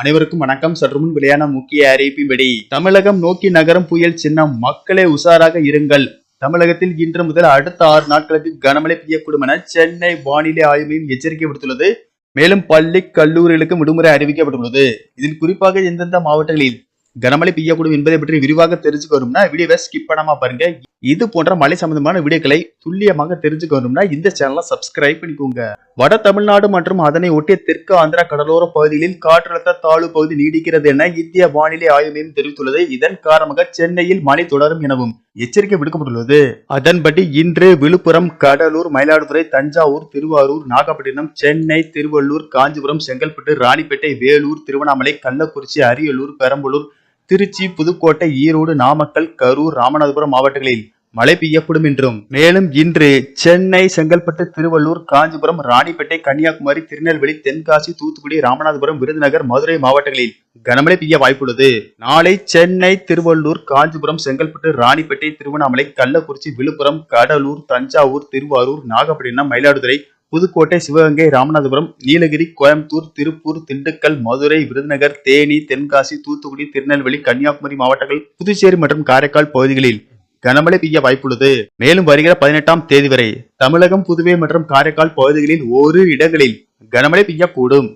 அனைவருக்கும் வணக்கம். சற்று முன் வெளியான முக்கிய அறிவிப்பின்படி தமிழகம் நோக்கி நகரம் புயல் சின்னம் மக்களே உஷாராக இருங்கள். தமிழகத்தில் இன்று முதல் அடுத்த ஆறு நாட்களுக்கு கனமழை பெய்யக்கூடும் என சென்னை வானிலை ஆய்வு மையம் எச்சரிக்கை விடுத்துள்ளது. மேலும் பள்ளி கல்லூரிகளுக்கு விடுமுறை அறிவிக்கப்பட்டுள்ளது. இதில் குறிப்பாக எந்தெந்த மாவட்டங்களில் கனமழை பெய்யக்கூடும் என்பதை பற்றி விரிவாக தெரிஞ்சுக்கணும்னா வீடியோவை ஸ்கிப் பண்ணாம பாருங்க. இது போன்ற மழை சம்பந்தமான வீடியோக்களை துல்லியமாக தெரிஞ்சுக்கணும்னா இந்த சேனலை சப்ஸ்கிரைப் பண்ணிக்கோங்க. வட தமிழ்நாடு மற்றும் அதனை ஒட்டிய தெற்கு ஆந்திரா கடலோர பகுதிகளில் காற்றழுத்த தாழ்வு பகுதி நீடிக்கிறது என இந்திய வானிலை ஆய்வு மையம் தெரிவித்துள்ளது. இதன் காரணமாக சென்னையில் மழை தொடரும் எனவும் எச்சரிக்கை விடுக்கப்பட்டுள்ளது. அதன்படி இன்று விழுப்புரம் கடலூர் மயிலாடுதுறை தஞ்சாவூர் திருவாரூர் நாகப்பட்டினம் சென்னை திருவள்ளூர் காஞ்சிபுரம் செங்கல்பட்டு ராணிப்பேட்டை வேலூர் திருவண்ணாமலை கள்ளக்குறிச்சி அரியலூர் பெரம்பலூர் திருச்சி புதுக்கோட்டை ஈரோடு நாமக்கல் கரூர் ராமநாதபுரம் மாவட்டங்களில் மழை பெய்யக்கூடும் என்றும். மேலும் இன்று சென்னை செங்கல்பட்டு திருவள்ளூர் காஞ்சிபுரம் ராணிப்பேட்டை கன்னியாகுமரி திருநெல்வேலி தென்காசி தூத்துக்குடி ராமநாதபுரம் விருதுநகர் மதுரை மாவட்டங்களில் கனமழை பெய்ய வாய்ப்புள்ளது. நாளை சென்னை திருவள்ளூர் காஞ்சிபுரம் செங்கல்பட்டு ராணிப்பேட்டை திருவண்ணாமலை கள்ளக்குறிச்சி விழுப்புரம் கடலூர் தஞ்சாவூர் திருவாரூர் நாகப்பட்டினம் மயிலாடுதுறை புதுக்கோட்டை சிவகங்கை ராமநாதபுரம் நீலகிரி கோயம்புத்தூர் திருப்பூர் திண்டுக்கல் மதுரை விருதுநகர் தேனி தென்காசி தூத்துக்குடி திருநெல்வேலி கன்னியாகுமரி மாவட்டங்கள் புதுச்சேரி மற்றும் காரைக்கால் பகுதிகளில் கனமழை பெய்ய வாய்ப்புள்ளது. மேலும் வருகிற பதினெட்டாம் தேதி வரை தமிழகம் புதுவை மற்றும் காரைக்கால் பகுதிகளில் ஒரு இடங்களில் கனமழை பெய்யக்கூடும்.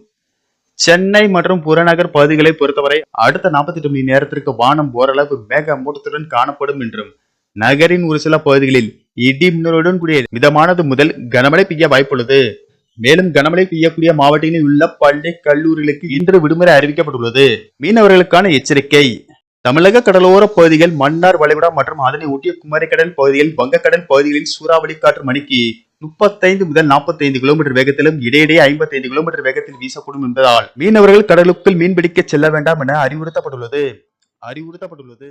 சென்னை மற்றும் புறநகர் பகுதிகளை பொறுத்தவரை அடுத்த 48 மணி நேரத்திற்கு வானம் ஓரளவு மேக மூட்டத்துடன் காணப்படும் என்றும் நகரின் ஒரு சில பகுதிகளில் இடி மின்னலுடன் கூடிய மிதமானது முதல் கனமழை பெய்ய வாய்ப்புள்ளது. மேலும் கனமழை பெய்யக்கூடிய மாவட்டங்களில் உள்ள பள்ளி கல்லூரிகளுக்கு இன்று விடுமுறை அறிவிக்கப்பட்டுள்ளது. மீனவர்களுக்கான எச்சரிக்கை. தமிழக கடலோர பகுதிகள் மன்னார் வளைகுடா மற்றும் அதனை ஒட்டிய குமரிக்கடல் பகுதிகள் வங்கக்கடல் பகுதிகளில் சூறாவளி காற்று மணிக்கு முப்பத்தைந்து முதல் 45 கிலோமீட்டர் வேகத்திலும் இடையிடையே 55 கிலோமீட்டர் வேகத்தில் வீசக்கூடும் என்பதால் மீனவர்கள் கடலுக்குள் மீன்பிடிக்க செல்ல வேண்டாம் என அறிவுறுத்தப்பட்டுள்ளது. அறிவுறுத்தப்பட்டுள்ளது.